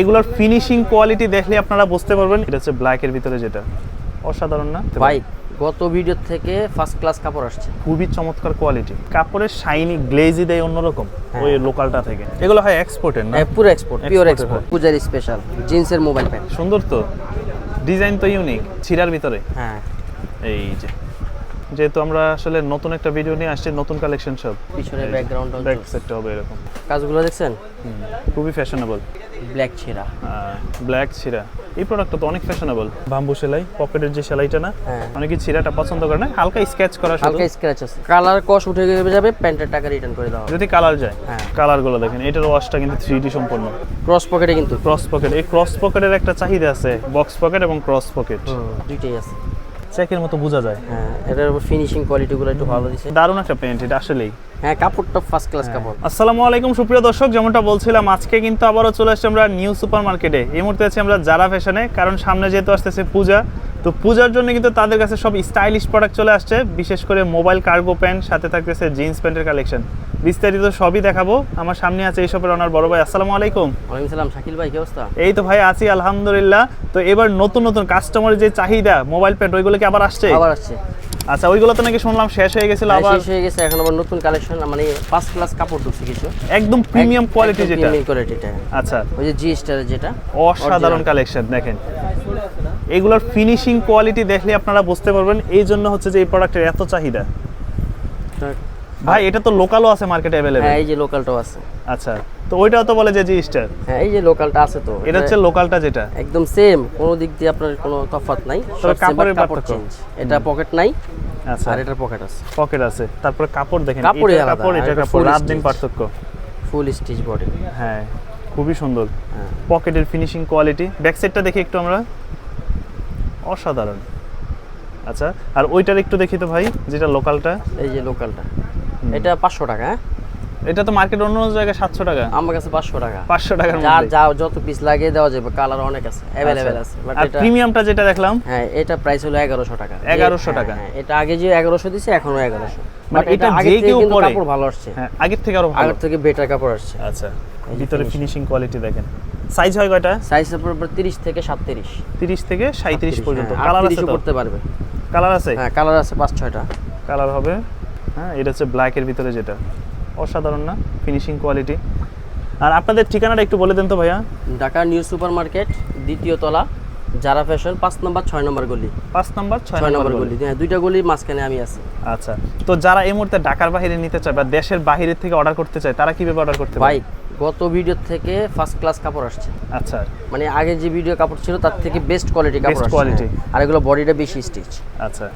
এগুলোর finishing quality দেখলে আপনারা বুঝতে পারবেন এটা হচ্ছে ব্ল্যাকের ভিতরে যেটা। অসাধারণ না? ভাই গত ভিডিও থেকে ফার্স্ট ক্লাস কাপড় আসছে। খুবই চমৎকার কোয়ালিটি কাপড়ের শাইনি গ্লেজি দেয় অন্যরকম হ্যাঁ। ওই লোকালটা থেকে। এগুলো হয় এক্সপোর্টের না? পুরো এক্সপোর্ট পিওর এক্সপোর্ট। পূজার স্পেশাল জিন্সের মোবাইল প্যান্ট সুন্দর তো? ডিজাইন তো ইউনিক ছিড়ার ভিতরে। হ্যাঁ। এই যে। যেহেতু আমরা আসলে নতুন একটা ভিডিও নিয়ে আসছি নতুন কালেকশন সব। পিছনে ব্যাকগ্রাউন্ড ব্যাক সেটটা হবে এরকম। কাজগুলো দেখছেন? খুবই ফ্যাশনেবল ব্ল্যাক ছেঁড়া। ব্ল্যাক ছিরা এই প্রোডাক্টটা তো অনেক ফ্যাশনেবল বাম্বু সেলাই পকেটের যে সেলাইটা না হ্যাঁ। অনেকে ছিরাটা পছন্দ করে না হালকা স্কেচ করা শুধু। হালকা স্ক্র্যাচ আছে। কালার কস উঠে যাবে প্যান্টের টাকা রিটার্ন করে দাও যদি কালার যায় হ্যাঁ। কালারগুলো দেখেন এটার ওয়াশটা কিন্তু থ্রি ডি সম্পূর্ণ। ক্রস পকেটে কিন্তু। ক্রস পকেট এই ক্রস পকেটের একটা চাহিদা আছে বক্স পকেট এবং ক্রস পকেট দুইটাই আছে। চেকের মতো বোঝা যায়। হ্যাঁ এটার ফিনিশিং কোয়ালিটিগুলো একটু ভালো দিছে। দারুণ একটা প্যান্ট এটা আসলেই। হ্যাঁ কাপড়টা ফার্স্ট ক্লাস কাপড়। আসসালামু আলাইকুম সুপ্রিয় দর্শক যেমনটা বলছিলাম আজকে কিন্তু আবারও চলে আসছি আমরা নিউ সুপার মার্কেটে এই মুহূর্তে আছি আমরা জারা ফ্যাশনে কারণ সামনে যেহেতু আসতেছে পূজা তো পূজার জন্য কিন্তু তাদের কাছে সব স্টাইলিশ প্রোডাক্ট চলে আসছে বিশেষ করে মোবাইল কার্গো প্যান্ট সাথে থাকতেছে জিন্স প্যান্টের কালেকশন বিস্তারিত সবই দেখাবো। আমার সামনে আছে এই শপের ওনার বড় ভাই। আসসালামু আলাইকুম। ওয়ালাইকুম সালাম। শাকিল ভাই কি অবস্থা? এই তো ভাই আছি আলহামদুলিল্লাহ। তো এবার নতুন নতুন কাস্টমারের যে চাহিদা মোবাইল প্যান্ট ওইগুলো কি আবার আসছে? আবার আসছে। আচ্ছা ওইগুলো তো নাকি শুনলাম শেষ হয়ে গেছিল হ্যাঁ, আবার শেষ হয়ে গেছে। এখন আবার নতুন কালেকশন মানে ফার্স্ট ক্লাস কাপড় ঢুকছে কিছু। একদম প্রিমিয়াম কোয়ালিটি যেটা। প্রিমিয়াম কোয়ালিটিটা আচ্ছা। ওই যে জি স্টারের যেটা অসাধারণ কালেকশন দেখেন। এগুলোর ফিনিশিং কোয়ালিটি দেখলে আপনারা বুঝতে পারবেন। এই জন্য হচ্ছে যে এই প্রোডাক্টের এত চাহিদা। ভাই এটা তো লোকালও আছে মার্কেটে अवेलेबल হ্যাঁ এই যে লোকালটাও আছে। আচ্ছা তো ওইটাও তো বলে যে জি স্টার হ্যাঁ এই যে লোকালটা আছে তো এটা হচ্ছে লোকালটা যেটা। একদম সেম কোনো দিক দিয়ে আপনার কোনো তফাৎ নাই same, কাপড়ের কাপড় পার্থক্য। এটা পকেট নাই আচ্ছা। আর এটার পকেট আছে। পকেট আছে। তারপরে কাপড় দেখেন এটা কাপড় এটা এটা কাপড় রাত দিন পার্থক্য। ফুল স্টিচ বডি হ্যাঁ খুবই সুন্দর। পকেটের ফিনিশিং কোয়ালিটি ব্যাক সাইডটা দেখি একটু আমরা। অসাধারণ। আচ্ছা আর ওইটার একটু দেখি তো ভাই যেটা লোকালটা এই যে লোকালটা এটা পাঁচশো টাকা হ্যাঁ? এটা তো মার্কেট অন্য জায়গায় সাতশো টাকা। আমার কাছে পাঁচশো টাকা। পাঁচশো টাকার যার যা যত পিস লাগিয়ে দেওয়া যাবে কালার অনেক আছে অ্যাভেলেবেল আছে। বাট এটা প্রিমিয়ামটা যেটা দেখলাম? হ্যাঁ এটা প্রাইস হলো এগারোশো টাকা। 1100 হ্যাঁ, টাকা। হ্যাঁ, এটা আগে যে এগারোশো দিছে এখনও এগারোশো। মানে এটা আগে যে কেউ পরে। কাপড় ভালো আসছে। হ্যাঁ আগের থেকে আরও আগের থেকে বেটার কাপড় আসছে। আচ্ছা ভিতরে ফিনিশিং কোয়ালিটি দেখেন। সাইজ হয় কয়টা? সাইজ আপনার তিরিশ থেকে সাতত্রিশ। 30 থেকে 37 পর্যন্ত। কালার আছে করতে পারবে। কালার আছে? হ্যাঁ কালার আছে পাঁচ ছয়টা। কালার হবে হ্যাঁ এটা হচ্ছে ব্ল্যাকের ভিতরে যেটা। অসাধারণ না? ফিনিশিং কোয়ালিটি আর আপনাদের ঠিকানাটা একটু বলে দেন তো ভাইয়া। ঢাকা নিউ সুপার মার্কেট দ্বিতীয় তলা যারা ফ্যাশন পাঁচ নম্বর ছয় নম্বর গলি। পাঁচ নাম্বার ছয় নম্বর গলি। হ্যাঁ দুইটা গলি মাঝখানে আমি আছি। আচ্ছা তো যারা এই মুহূর্তে ঢাকার বাইরে নিতে চায় বা দেশের বাইরে থেকে অর্ডার করতে চায় তারা কীভাবে অর্ডার করতে ভাই পারে গত ভিডিও থেকে ফার্স্ট ক্লাস কাপড় আসছে। আচ্ছা। মানে আগে যে ভিডিও কাপড় ছিল তার থেকে বেস্ট কোয়ালিটি কাপড় আসছে। হ্যাঁ। আর এগুলো বডিটা বেশি স্টিচ আচ্ছা।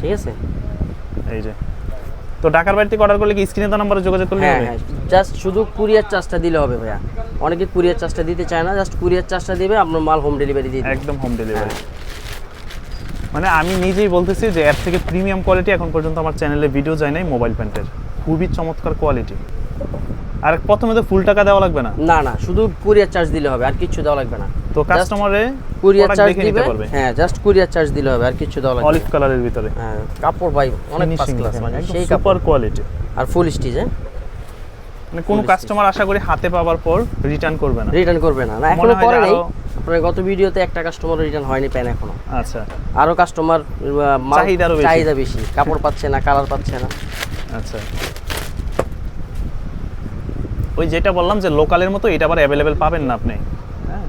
ঠিক আছে? এই যে। তো ঢাকার বাইরে থেকে অর্ডার করলে কি স্ক্রিনে তো নাম্বারে যোগাযোগ করলে হ্যাঁ হবে? হ্যাঁ জাস্ট শুধু কুরিয়ার চার্জটা দিলে হবে ভাইয়া। অনেকে কুরিয়ার চার্জটা দিতে চায় না জাস্ট কুরিয়ার চার্জটা দিবে আপনার মাল হোম ডেলিভারি দিয়ে একদম হোম ডেলিভারি মানে আমি নিজেই বলতেছি যে এর থেকে প্রিমিয়াম কোয়ালিটি এখন পর্যন্ত আমার চ্যানেলে ভিডিও যায় নাই মোবাইল প্যান্টের খুবই চমৎকার কোয়ালিটি আর প্রথমে তো ফুল টাকা দেওয়া লাগবে না? না না শুধু কুরিয়ার চার্জ দিলে হবে আর কিছু দেওয়া লাগবে না। তো কাস্টমারে কুরিয়ার চার্জ দিবে হ্যাঁ জাস্ট কুরিয়ার চার্জ দিলে হবে আর কিছু দেওয়া লাগবে অলিভ কালারের ভিতরে। হ্যাঁ কাপড় ভাই অনেক ফার্স্ট ক্লাস মানে সেই কাপড়। সুপার কোয়ালিটি আর ফুল স্টিচ হ্যাঁ? মানে কোনো কাস্টমার আশা করি হাতে পাওয়ার পর রিটার্ন করবে না। রিটার্ন করবে না না এখনও করে নাই। আপনার গত ভিডিওতে একটা কাস্টমার রিটার্ন হয়নি প্যান এখনও। আচ্ছা। আরও কাস্টমার চাহিদা বেশি। চাহিদা বেশি কাপড় পাচ্ছে না কালার পাচ্ছে না। আচ্ছা। ওই যেটা বললাম যে লোকালের মতো এটা আবার অ্যাভেলেবেল পাবেন না আপনি। হ্যাঁ।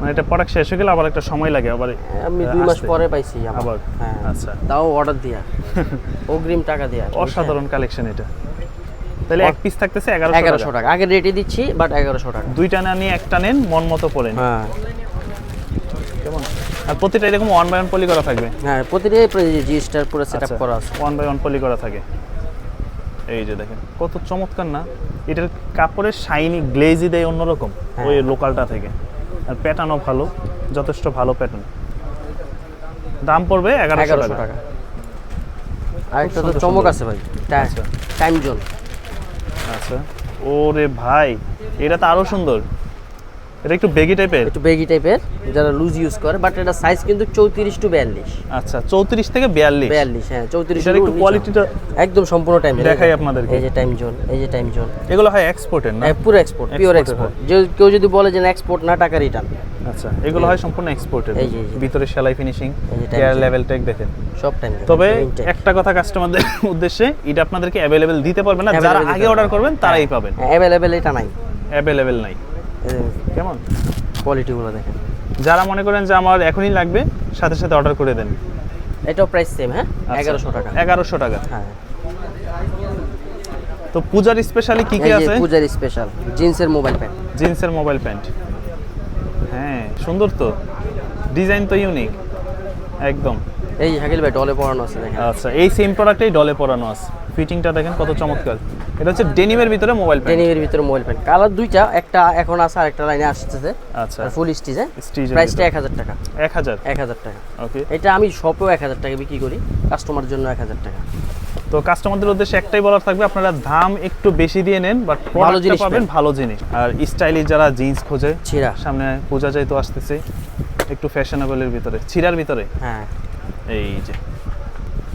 মানে এটা প্রোডাক্ট শেষ হয়ে গেলে আবার একটা সময় লাগে আবার আমি দুই মাস পরে পাইছি আবার? হ্যাঁ। আচ্ছা। তাও অর্ডার দিয়া। অগ্রিম টাকা দিয়া। অসাধারণ কালেকশন এটা। তাহলে এক পিস থাকতেছে এগারোশো এগারোশো টাকা। টাকা আগে রেটে দিচ্ছি বাট এগারোশো টাকা। দুইটা না নিয়ে একটা নেন মন মতো পড়েন হ্যাঁ। কেমন? আর প্রতিটা এরকম ওয়ান বাই ওয়ান পলি করা থাকবে? হ্যাঁ প্রতিটাই জি স্টার পুরো সেট আচ্ছা। আপ করা আছে। ওয়ান বাই ওয়ান পলি করা থাকে। এই যে দেখেন কত চমৎকার না? এটার কাপড়ের শাইনি গ্লেজি দেয় অন্যরকম হ্যাঁ। ওই লোকালটা থেকে। আর প্যাটার্নও ভালো যথেষ্ট ভালো প্যাটার্ন দাম পড়বে এগারোশো টাকা। আরেকটা তো চমক আছে ভাই। আচ্ছা। টাইম জোন আচ্ছা। ওরে ভাই এটা তো আরও সুন্দর। এটা একটু বেগি টাইপের? একটু বেগি টাইপের যারা লুজ ইউজ করে বাট এটা সাইজ কিন্তু চৌত্রিশ টু বিয়াল্লিশ। আচ্ছা চৌত্রিশ থেকে বিয়াল্লিশ। বিয়াল্লিশ হ্যাঁ চৌত্রিশ এটার একটু কোয়ালিটিটা একদম সম্পূর্ণ টাইম দেখাই আপনাদেরকে। এই যে টাইম জোন এই যে টাইম জোন এগুলো হয় এক্সপোর্টের না? পুরো এক্সপোর্ট পিওর এক্সপোর্ট যে কেউ যদি বলে যে এক্সপোর্ট না টাকা রিটার্ন আচ্ছা এগুলো হয় সম্পূর্ণ এক্সপোর্টের ভিতরে সেলাই ফিনিশিং এই কেয়ার লেভেল টেক দেখেন। সব টাইম তবে একটা কথা কাস্টমারদের উদ্দেশ্যে এটা আপনাদেরকে অ্যাভেলেবেল দিতে পারবে না যারা আগে অর্ডার করবেন তারাই পাবেন। অ্যাভেলেবেল এটা নাই। অ্যাভেলেবেল নাই। কেমন? কোয়ালিটিগুলো দেখেন। যারা মনে করেন যে আমার এখনই লাগবে সাথে সাথে অর্ডার করে দেন। এটাও প্রাইস সেম হ্যাঁ? আচ্ছা। এগারোশো টাকা। এগারোশো টাকা। হ্যাঁ। তো পূজার স্পেশালি কি কি আছে? পূজার স্পেশাল জিন্সের মোবাইল প্যান্ট জিন্সের মোবাইল প্যান্ট হ্যাঁ সুন্দর তো। ডিজাইন তো ইউনিক একদম। এই শাকিল ভাই ডলে পড়ানো আছে দেখেন। আচ্ছা এই সেম প্রোডাক্টেই ডলে পরানো আছে। ফিটিংটা দেখেন কত চমৎকার। এটা হচ্ছে ডেনিমের ভিতরে মোবাইল প্যান্ট ডেনিমের ভিতরে মোবাইল প্যান্ট কালার দুইটা একটা এখন আছে আর একটা লাইনে আসতেছে। আচ্ছা। ফুল স্টিচ স্টিচ প্রাইসটা এক হাজার টাকা। এক হাজার? এক হাজার টাকা। ওকে এটা আমি শপেও এক হাজার টাকা বিক্রি করি। কাস্টমার জন্য এক হাজার টাকা। তো কাস্টমারদের উদ্দেশ্যে একটাই বলার থাকবে আপনারা দাম একটু বেশি দিয়ে নেন বাট ভালো জিনিস পাবেন। ভালো জিনিস। আর স্টাইলিশ যারা জিন্স খোঁজে সামনে পূজা যাই তো আসতেছে একটু ফ্যাশনেবলের ভিতরে ছিঁড়ার ভিতরে? হ্যাঁ। এই যে।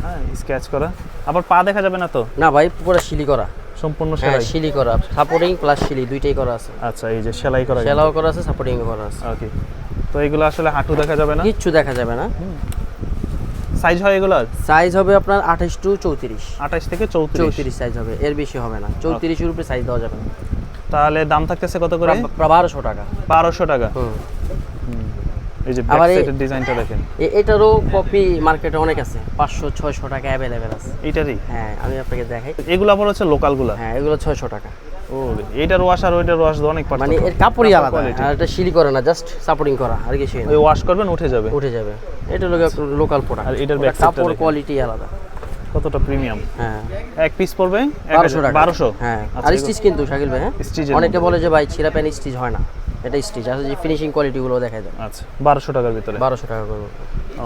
হ্যাঁ স্কেচ করা। আবার পা দেখা যাবে না তো? না ভাই পুরো শিলি করা। সম্পূর্ণ হ্যাঁ সেলাই? শিলি করা। সাপোর্টিং প্লাস শিলি দুইটাই করা আছে। আচ্ছা এই যে সেলাই করা। সেলাও করা আছে সাপোর্টিং করা আছে। ওকে তো এগুলো আসলে হাঁটু দেখা যাবে না? কিচ্ছু দেখা যাবে না। সাইজ হয় এগুলোর? সাইজ হবে আপনার আঠাশ টু চৌত্রিশ। আঠাশ থেকে চৌত্রিশ। চৌত্রিশ সাইজ হবে। এর বেশি হবে না। চৌত্রিশের উপরে সাইজ দেওয়া যাবে না। তাহলে দাম থাকতেছে কত করে? বারোশো টাকা। বারোশো টাকা। হুম। এই যে ব্যাক সাইডের ডিজাইনটা দেখেন। এটারও কপি মার্কেটে অনেক আছে। পাঁচশো ছয়শো টাকা অ্যাভেলেবেল আছে। এইটারই? হ্যাঁ আমি আপনাকে দেখাই। এগুলো আবার হচ্ছে লোকালগুলা হ্যাঁ এগুলো ছয়শো টাকা। ও এইটার ওয়াশ আর ওইটার ওয়াশ অনেক মানে এর কাপড়ই আলাদা। আর এটা শিলি করে না জাস্ট সাপোর্টিং করা আর কিছু ওই ওয়াশ করবেন উঠে যাবে। উঠে যাবে। এটা লোক লোকাল প্রোডাক্ট আর এটার কাপড় কোয়ালিটি আলাদা। কতটা প্রিমিয়াম হ্যাঁ। এক পিস পড়বে বারোশো টাকা। বারোশো? হ্যাঁ। আচ্ছা, আর স্টিচ কিন্তু শাকিল ভাই হ্যাঁ? অনেকে বলে যে ভাই ছিঁড়া প্যান স্টিচ হয় না। এটা স্টিচ আছে যে ফিনিশিং কোয়ালিটিগুলো দেখা যায় আচ্ছা বারোশো টাকার ভিতরে? বারোশো টাকা করব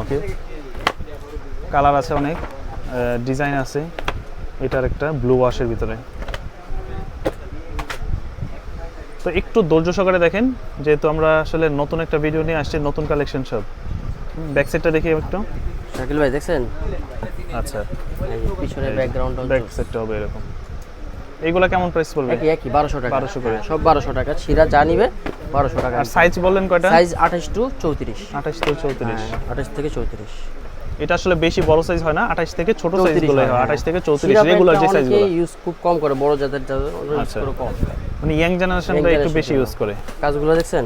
ওকে কালার আছে অনেক ডিজাইন আছে। এটার একটা ব্লু ওয়াশের ভিতরে। তো একটু ধৈর্য সহকারে দেখেন যেহেতু আমরা আসলে নতুন একটা ভিডিও নিয়ে আসছি নতুন কালেকশন সব। ব্যাক সাইডটা দেখি একটু। শাকিল ভাই দেখছেন? আচ্ছা। পিছনের ব্যাকগ্রাউন্ড ব্যাক সাইডটা হবে এরকম। এইগুলা কেমন প্রাইস পড়বে? একই একই বারোশো টাকা। 1200 করে। হ্যাঁ, সব বারোশো টাকা। ছিঁড়া যা নিবে বারোশো টাকা আর সাইজ বললেন কয়টা? সাইজ আঠাশ টু চৌত্রিশ। আঠাশ থেকে চৌত্রিশ। আঠাশ থেকে চৌত্রিশ। এটা আসলে বেশি বড় সাইজ হয় না আঠাশ থেকে ছোট সাইজগুলো হয় আঠাশ থেকে চৌত্রিশ ছিঁড়া রেগুলার যে সাইজ অনেকে ইউজ খুব কম করে বড় জাতের যাদের ইউজ আচ্ছা। করে কম। মানে ইয়াং জেনারেশনটা একটু বেশি ইউজ করে। কাজগুলো দেখছেন?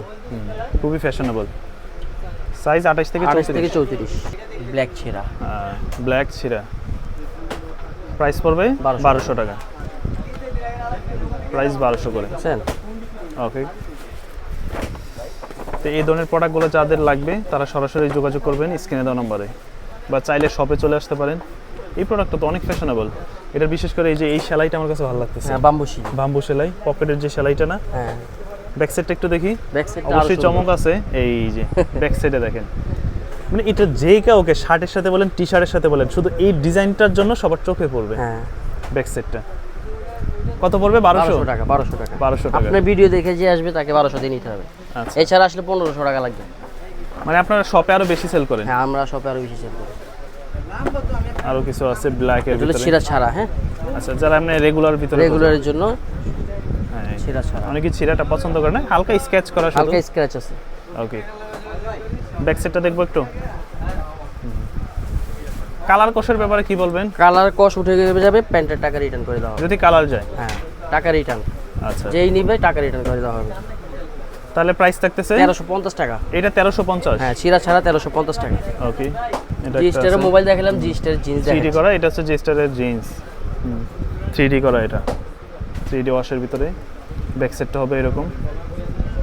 খুবই ফ্যাশনেবল সাইজ আঠাশ থেকে আঠাশ থেকে চৌত্রিশ। চৌত্রিশ ব্ল্যাক ছেঁড়া ব্ল্যাক ছিরা প্রাইস পড়বে 1200 বারোশো টাকা। প্রাইস বারোশো করে। বুঝছেন ওকে তো এই ধরনের প্রোডাক্টগুলো যাদের লাগবে তারা সরাসরি যোগাযোগ করবেন স্ক্রিনে দেওয়া নম্বরে বা চাইলে শপে চলে আসতে পারেন। এই প্রোডাক্টটা তো অনেক ফ্যাশনেবল এটা বিশেষ করে এই যে এই সেলাইটা আমার কাছে ভালো লাগতেছে। হ্যাঁ বাম্বুশি বাম্বু সেলাই পকেটের যে সেলাইটা না? হ্যাঁ। ব্যাক সাইডটা একটু দেখি। ব্যাক অবশ্যই চমক আছে। এই যে ব্যাক সাইডে দেখেন। মানে এটা যেই কাউকে শার্টের সাথে বলেন টি শার্টের সাথে বলেন শুধু এই ডিজাইনটার জন্য সবার চোখে পড়বে। হ্যাঁ। ব্যাক সাইডটা কত পড়বে? বারোশো? টাকা বারোশো টাকা। বারোশো টাকা। আপনার ভিডিও দেখে যে আসবে তাকে বারোশো দিয়ে নিতে হবে। আচ্ছা। এছাড়া আসলে পনেরোশো টাকা লাগবে। মানে আপনারা শপে আরও বেশি সেল করেন? হ্যাঁ আমরা শপে আরও বেশি সেল করি। আরও কিছু আছে ব্ল্যাক এর ভিতরে? ছিঁড়া ছাড়া হ্যাঁ? আচ্ছা যারা আপনি রেগুলার ভিতরে রেগুলারের জন্য হ্যাঁ ছিঁড়া ছাড়া। অনেকে ছিঁড়াটা পছন্দ করে না? হালকা স্কেচ করা শুধু? হালকা স্ক্র্যাচ আছে। ওকে ব্যাক সাইডটা দেখব একটু? কালার কোষের ব্যাপারে কি বলবেন? কালার কস উঠে যাবে প্যান্টের টাকা রিটার্ন করে দেওয়া হবে। যদি কালার যায়? হ্যাঁ টাকা রিটার্ন আচ্ছা। যেই নিবে টাকা রিটার্ন করে দেওয়া হবে। তাহলে প্রাইস থাকতেছে? তেরোশো পঞ্চাশ টাকা। এটা তেরোশো পঞ্চাশ? হ্যাঁ ছিঁড়া ছাড়া তেরোশো পঞ্চাশ টাকা। ওকে এটা জি স্টারের মোবাইল দেখালাম জি স্টারের জিন্স থ্রি ডি করা এটা হচ্ছে জেস্টারের জিন্স থ্রি ডি করা এটা। থ্রি ডি ওয়াশের ভিতরে। ব্যাক সেটটা হবে এরকম।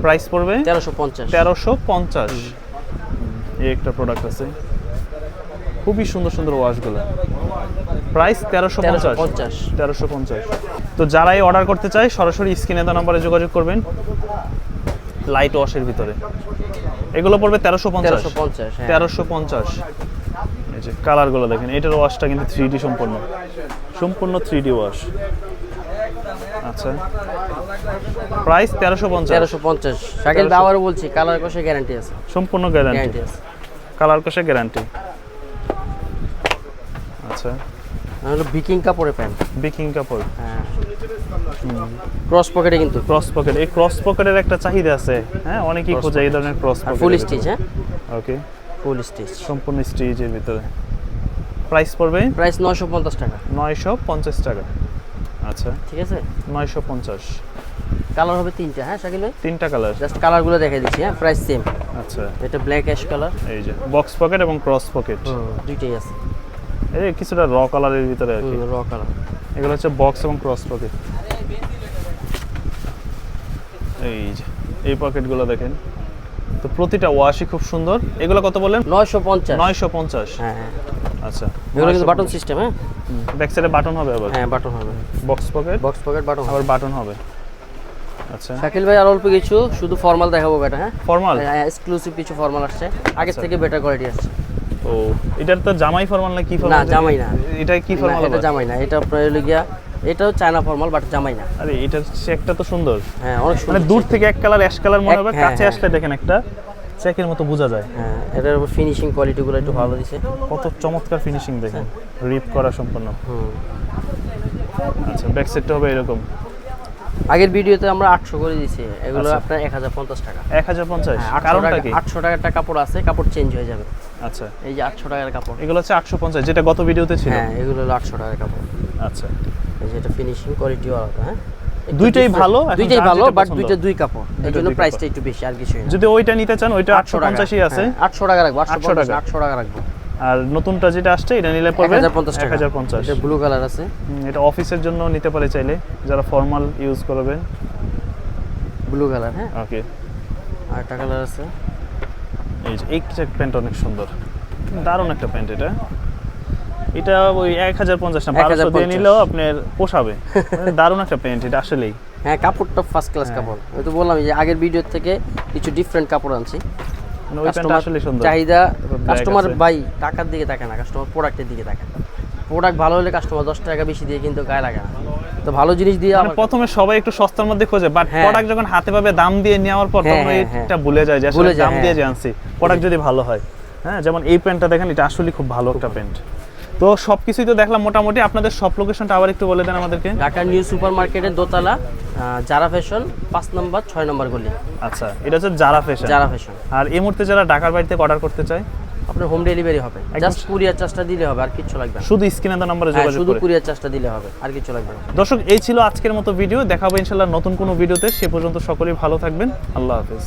প্রাইস পড়বে? তেরোশো পঞ্চাশ। তেরোশো পঞ্চাশ। এই একটা প্রোডাক্ট আছে। খুবই সুন্দর সুন্দর ওয়াশগুলো। প্রাইস তেরোশো পঞ্চাশ। পঞ্চাশ। তেরোশো পঞ্চাশ। তো যারাই অর্ডার করতে চায় সরাসরি স্ক্রিনে দেওয়া নম্বরে যোগাযোগ করবেন লাইট ওয়াশের ভিতরে। এগুলো পড়বে তেরোশো পঞ্চাশ। তেরোশো পঞ্চাশ হ্যাঁ। তেরোশো পঞ্চাশ। এই যে কালারগুলো দেখেন এটার ওয়াশটা কিন্তু থ্রি ডি সম্পূর্ণ। সম্পূর্ণ থ্রি ডি ওয়াশ। আচ্ছা। প্রাইস তেরোশো পঞ্চাশ। তেরোশো পঞ্চাশ। ভাই আবারও বলছি কালার কষে গ্যারান্টি আছে। সম্পূর্ণ গ্যারান্টি গ্যারান্টি আছে। কালার কষে গ্যারান্টি আচ্ছা হলো বিকিং কাপড়ের প্যান্ট। বিকিং কাপড়। হ্যাঁ। ক্রস পকেটে কিন্তু। ক্রস পকেট এই ক্রস পকেটের একটা চাহিদা আছে। হ্যাঁ অনেকেই খোঁজে এই ধরনের ক্রস পকেট ফুল স্টিচ হ্যাঁ? ওকে ফুল স্টিচ সম্পূর্ণ স্টিচের ভিতরে। প্রাইস পড়বে? প্রাইস নশো পঞ্চাশ টাকা। নয়শো পঞ্চাশ টাকা। আচ্ছা। ঠিক আছে? নয়শো পঞ্চাশ। কালার হবে তিনটা হ্যাঁ শাকিল ভাই? তিনটা কালার জাস্ট কালারগুলো দেখে দিচ্ছি হ্যাঁ প্রাইস সেম আচ্ছা। এটা ব্ল্যাক অ্যাশ কালার এই যে বক্স পকেট এবং ক্রস পকেট দুইটাই আছে। এই কিছুটা র কালারের ভিতরে আর কি। র কালার এগুলো হচ্ছে বক্স এবং ক্রস পকেট এই যে এই পকেটগুলো দেখেন। তো প্রতিটা ওয়াশই খুব সুন্দর। এগুলো কত বললেন? নয়শো পঞ্চাশ। নয়শো পঞ্চাশ। হ্যাঁ হ্যাঁ। আচ্ছা এগুলো কিন্তু বাটন সিস্টেম হ্যাঁ? ব্যাক সাইডে বাটন হবে আবার। হ্যাঁ বাটন হবে। Box pocket box pocket button হবে। আবার বাটন হবে। আচ্ছা। শাকিল ভাই আর অল্প কিছু শুধু ফর্মাল দেখাবো বেটা হ্যাঁ? ফর্মাল হ্যাঁ এক্সক্লুসিভ কিছু ফর্মাল আসছে। আগের থেকে বেটার কোয়ালিটি আসছে। ও এটার তো জামাই ফর্মাল না কি না জামাই না। এটা কি ফর্মাল এটা জামাই না এটা আপনার হলো গিয়া এটাও চায়না ফর্মাল বাট জামাই না। আরে এটার চেকটা তো সুন্দর। হ্যাঁ অনেক মানে দূর থেকে এক কালার অ্যাশ কালার মনে হবে হ্যাঁ, কাছে হ্যাঁ। আসলে দেখেন একটা চেকের মতো বোঝা যায়। হ্যাঁ এটার ফিনিশিং কোয়ালিটিগুলো একটু ভালো দিছে। কত চমৎকার ফিনিশিং দেখেন রিপ করা সম্পূর্ণ। হুম। আচ্ছা ব্যাক সাইডটা হবে এরকম। আগের ভিডিওতে আমরা আটশো করে দিয়েছি এগুলো আচ্ছা। আপনার এক হাজার পঞ্চাশ টাকা। এক হাজার পঞ্চাশ? হ্যাঁ, আটশো কারণটা টাকা কি? আটশো টাকার একটা কাপড় আছে কাপড় চেঞ্জ হয়ে যাবে। আচ্ছা। এই যে আটশো টাকার কাপড়। এগুলো হচ্ছে আটশো পঞ্চাশ যেটা গত ভিডিওতে ছিল। হ্যাঁ এগুলো হলো আটশো টাকার কাপড়। আচ্ছা। এই যে এটা ফিনিশিং কোয়ালিটিও আলাদা হ্যাঁ? দুইটাই ভালো, দুইটাই ভালো বাট দুইটা দুই কাপড়। দুইটা জন্য প্রাইসটা একটু বেশি আর কিছুই না। যদি ওইটা নিতে চান ওইটা আটশো পঞ্চাশই আছে। আটশো টাকা রাখব আটশো 800 টাকা। আটশো টাকা রাখব। আর নতুনটা যেটা আসছে এটা নিলে পড়বে হাজার পঞ্চাশ এক টাকা হাজার পঞ্চাশ। এটা ব্লু কালার আছে। এটা অফিসের জন্য নিতে পারে চাইলে যারা ফর্মাল ইউজ করবেন। ব্লু কালার হ্যাঁ। ওকে আর একটা কালার আছে। এই যে এই প্যান্ট অনেক সুন্দর। দারুণ একটা প্যান্ট এটা। এটা ওই এক হাজার পঞ্চাশ না বারোশো দিয়ে নিলেও আপনার পোষাবে। মানে দারুণ একটা প্যান্ট এটা আসলেই। হ্যাঁ কাপড়টা ফার্স্ট ক্লাস হ্যাঁ। কাপড়। ওই তো বললাম যে আগের ভিডিও থেকে কিছু ডিফারেন্ট কাপড় আনছি। মানে চাহিদা কাস্টমার। বাই টাকার দিকে তাকায় না কাস্টমার প্রোডাক্টের দিকে তাকায়। প্রোডাক্ট ভালো হলে কাস্টমার দশ টাকা বেশি দিয়ে কিন্তু গায়ে লাগে না। তো ভালো জিনিস দিয়ে মানে প্রথমে সবাই একটু সস্তার মধ্যে খোঁজে বাট হ্যাঁ। প্রোডাক্ট যখন হাতে পাবে দাম দিয়ে নেওয়ার পর হ্যাঁ, তখন হ্যাঁ, হ্যাঁ। এটা ভুলে যায় যে আসলে দাম দিয়ে হ্যাঁ। আনছি প্রোডাক্ট যদি ভালো হয়। হ্যাঁ যেমন এই প্যান্টটা দেখেন এটা আসলে খুব ভালো একটা প্যান্ট। তো সব কিছুই তো দেখলাম মোটামুটি। আপনাদের সব লোকেশনটা আবার একটু বলে দেন আমাদেরকে। ঢাকা নিউ সুপার মার্কেটের দোতলা জারা ফ্যাশন পাঁচ নম্বর ছয় নম্বর গলি। আচ্ছা এটা হচ্ছে জারা ফ্যাশন। জারা ফ্যাশন। আর এই মুহূর্তে যারা ঢাকার বাড়িতে অর্ডার করতে চায় আপনার হোম ডেলিভারি হবে। জাস্ট কুরিয়ার চার্জটা দিলে হবে আর কিছু লাগবে শুধু স্ক্রিনে দেওয়া নাম্বারে যোগাযোগ শুধু করে। কুরিয়ার চার্জটা দিলে হবে আর কিছু লাগবে না। দর্শক এই ছিল আজকের মতো ভিডিও দেখাবো ইনশাআল্লাহ নতুন কোনো ভিডিওতে সে পর্যন্ত সকলেই ভালো থাকবেন। আল্লাহ হাফেজ।